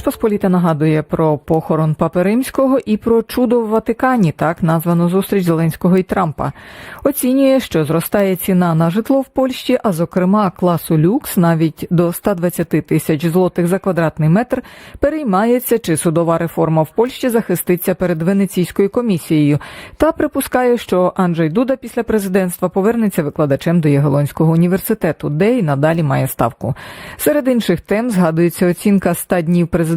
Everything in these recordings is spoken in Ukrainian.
Посполіта нагадує про похорон Папи Римського і про чудо в Ватикані, так названу зустріч Зеленського і Трампа. Оцінює, що зростає ціна на житло в Польщі, а зокрема класу люкс навіть до 120 тисяч злотих за квадратний метр переймається, чи судова реформа в Польщі захиститься перед Венеційською комісією, та припускає, що Анджей Дуда після президентства повернеться викладачем до Ягелонського університету, де й надалі має ставку. Серед інших тем згадується оцінка 100 днів президентства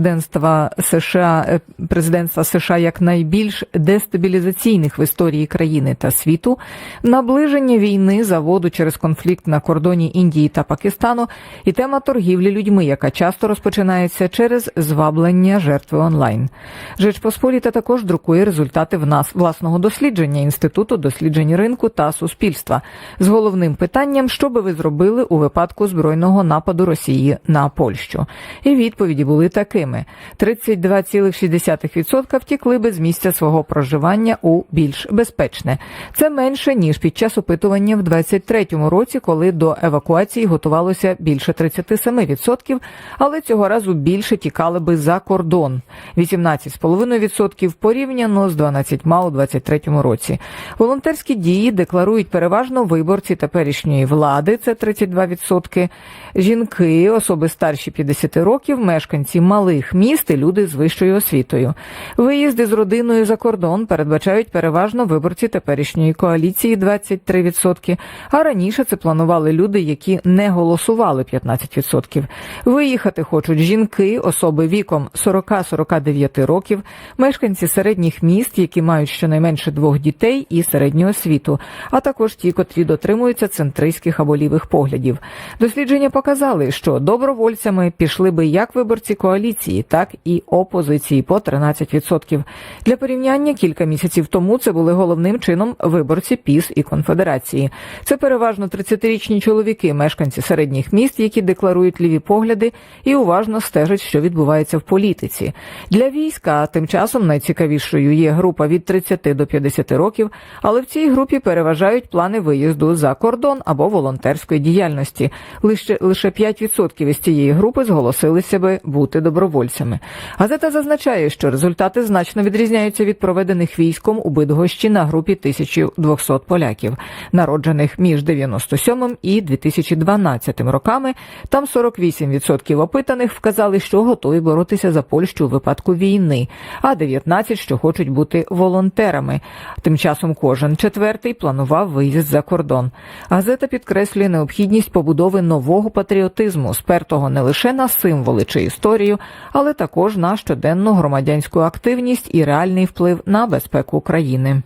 США е, президентства США як найбільш дестабілізаційних в історії країни та світу, наближення війни заводу через конфлікт на кордоні Індії та Пакистану, і тема торгівлі людьми, яка часто розпочинається через зваблення жертви онлайн. Жечпосполіта також друкує результати в нас власного дослідження інституту досліджень ринку та суспільства з головним питанням, що би ви зробили у випадку збройного нападу Росії на Польщу. І відповіді були такими: 32,6% втікли би з місця свого проживання у більш безпечне. Це менше ніж під час опитування в 23-му році, коли до евакуації готувалося більше 37%, але цього разу більше тікали би за кордон 18,5% порівняно з 12 у 23-му році. Волонтерські дії декларують переважно виборці теперішньої влади. Це 32%, жінки, особи старші 50 років, мешканці малих міст і люди з вищою освітою. Виїзди з родиною за кордон передбачають переважно виборці теперішньої коаліції 23%, а раніше це планували люди, які не голосували 15%. Виїхати хочуть жінки, особи віком 40-49 років, мешканці середніх міст, які мають щонайменше двох дітей і середню освіту, а також ті, котрі дотримуються центристських або лівих поглядів. Дослідження показали, що добровольцями пішли би як виборці коаліції, так і опозиції по 13%. Для порівняння кілька місяців тому це були головним чином виборці ПІС і конфедерації. Це переважно 30-річні чоловіки, мешканці середніх міст, які декларують ліві погляди і уважно стежать, що відбувається в політиці. Для війська тим часом найцікавішою є група від 30 до 50 років, але в цій групі переважають плани виїзду за кордон або волонтерської діяльності. Лише лише 5% із цієї групи зголосили себе бути добровольцями. Газета зазначає, що результати значно відрізняються від проведених військом у Бидгощі на групі 1200 поляків, народжених між 97 і 2012 роками. Там 48% опитаних вказали, що готові боротися за Польщу у випадку війни, а 19% що хочуть бути волонтерами. Тим часом кожен четвертий планував виїзд за кордон. Газета підкреслює необхідність побудови нового патріотизму, спертого не лише на символи чи історію, але також на щоденну громадянську активність і реальний вплив на безпеку країни.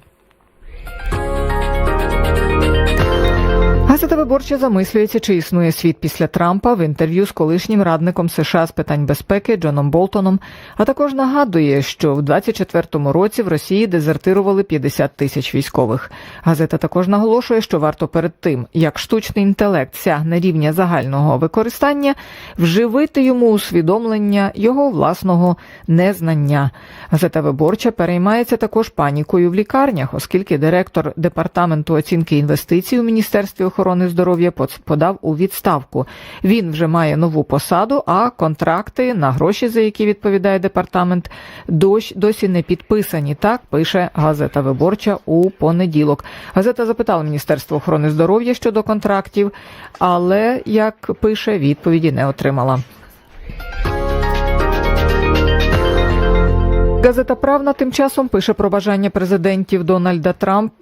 Газета виборча замислюється, чи існує світ після Трампа в інтерв'ю з колишнім радником США з питань безпеки Джоном Болтоном. А також нагадує, що в 24-му році в Росії дезертирували 50 тисяч військових. Газета також наголошує, що варто перед тим, як штучний інтелект сягне рівня загального використання, вживити йому усвідомлення його власного незнання. Газета виборча переймається також панікою в лікарнях, оскільки директор департаменту оцінки інвестицій у міністерстві охорони здоров'я подав у відставку. Він вже має нову посаду, а контракти на гроші, за які відповідає департамент, досі не підписані. Так пише газета Виборча у понеділок. Газета запитала Міністерство охорони здоров'я щодо контрактів, але як пише, відповіді не отримала. Газета Правна тим часом пише про бажання президентів Дональда Трамп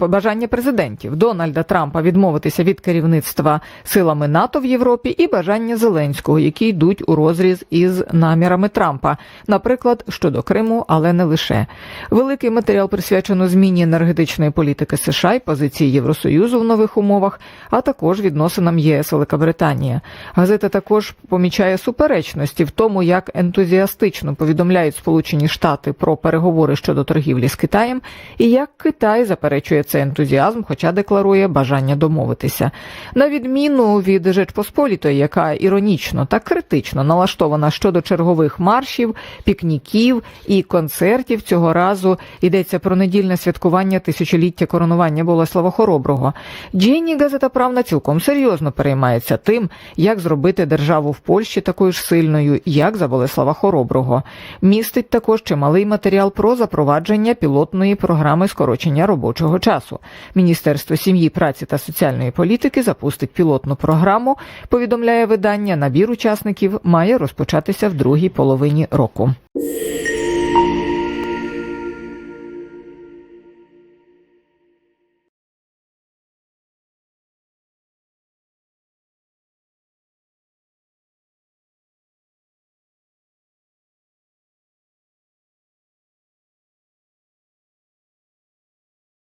бажання президентів Дональда Трампа відмовитися від керівництва силами НАТО в Європі і бажання Зеленського, які йдуть у розріз із намірами Трампа, наприклад, щодо Криму, але не лише великий матеріал присвячено зміні енергетичної політики США і позиції Євросоюзу в нових умовах, а також відносинам ЄС Велика Британія. Газета також помічає суперечності в тому, як ентузіастично повідомляють Сполучені Штати про переговори щодо торгівлі з Китаєм, і як Китай заперечує цей ентузіазм, хоча декларує бажання домовитися. На відміну від Жечпосполітої, яка іронічно та критично налаштована щодо чергових маршів, пікніків і концертів, цього разу йдеться про недільне святкування тисячоліття коронування Болеслава Хороброго. Дженні газета правна цілком серйозно переймається тим, як зробити державу в Польщі такою ж сильною, як за Болеслава Хороброго. Містить також чималий матеріал про запровадження пілотної програми скорочення робочого часу. Міністерство сім'ї, праці та соціальної політики запустить пілотну програму. Повідомляє видання. Набір учасників має розпочатися в другій половині року.